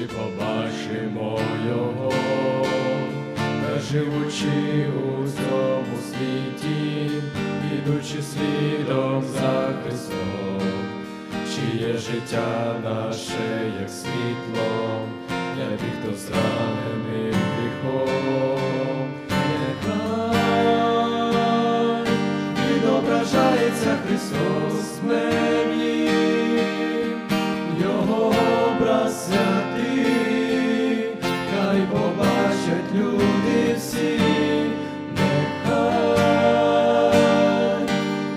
і чи побачимо його, та живучи у цьому світі, ідучи слідом за Христом, чиє життя наше, як світло, для тих, хто зранений гріхом. Нехай відображається Христос побачать люди всі, нехай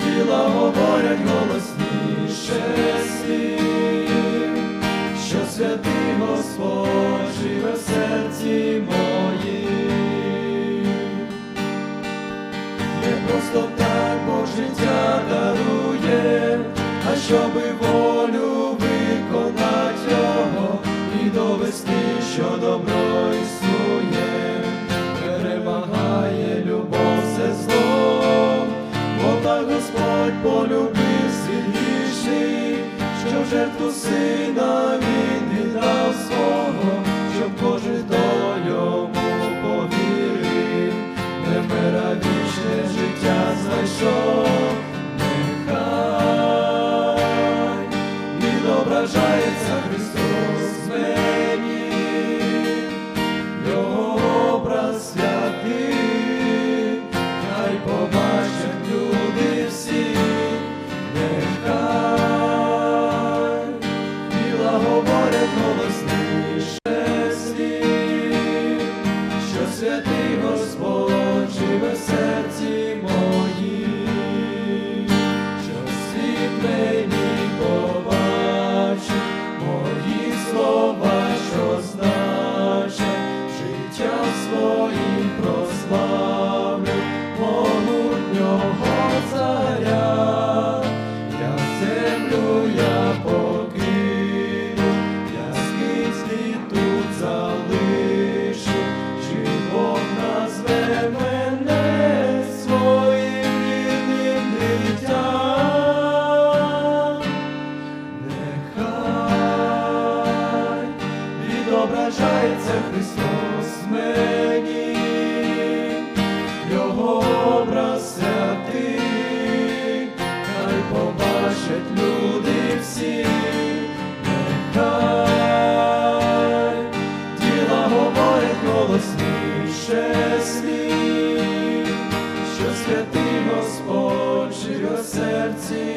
діла говорять голосніше слів, що святий Господь живе в серці моїм. Не просто так Бог життя дарує, а щоби що в святий Господь вважається Христос мені, Його образ святий, хай побачать люди всі, нехай діла говорять голосніше слів, що святий Господь живе в серці.